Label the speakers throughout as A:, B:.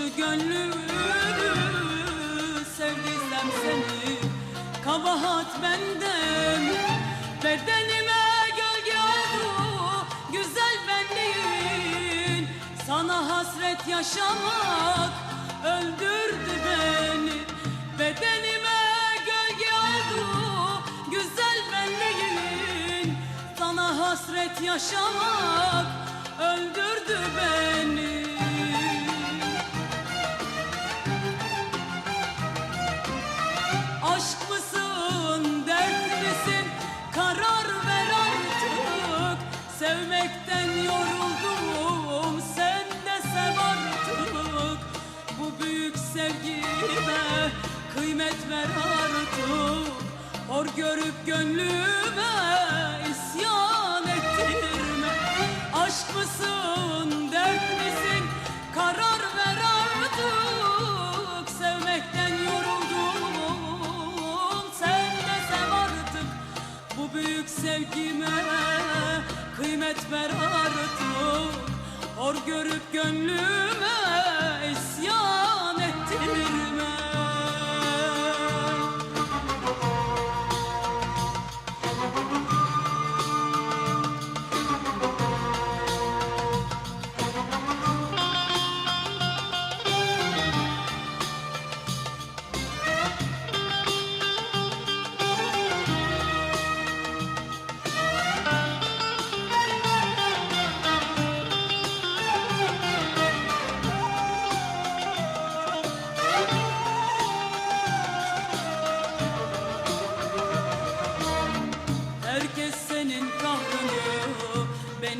A: şu gönlümü Sevdiysem seni kabahat benden. Bedenime gölge oldu güzel benliğin. Sana hasret yaşamak öldürdü beni. Bedenime gölge oldu güzel benliğin. Sana hasret yaşamak Sevmekten yoruldum, sen de sev artık Bu büyük sevgime kıymet ver artık. Hor görüp gönlüme isyan ver artık. Hor görüp gönlüme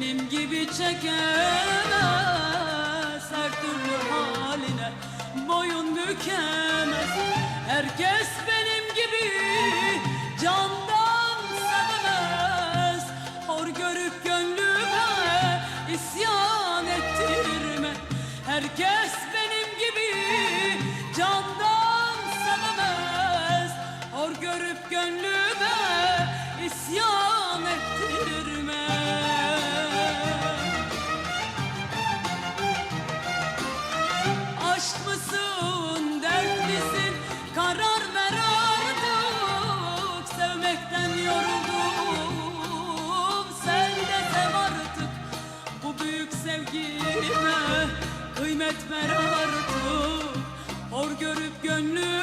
A: Benim gibi çekemez. Her türlü haline boyun bükemez. Herkes benim gibi candan sevemez Hor görüp gönlüme isyan ettirme. Herkes benim gibi candan sevemez Hor görüp gönlüme isyan ettirme. sevgime kıymet ver artık. Hor görüp gönlüme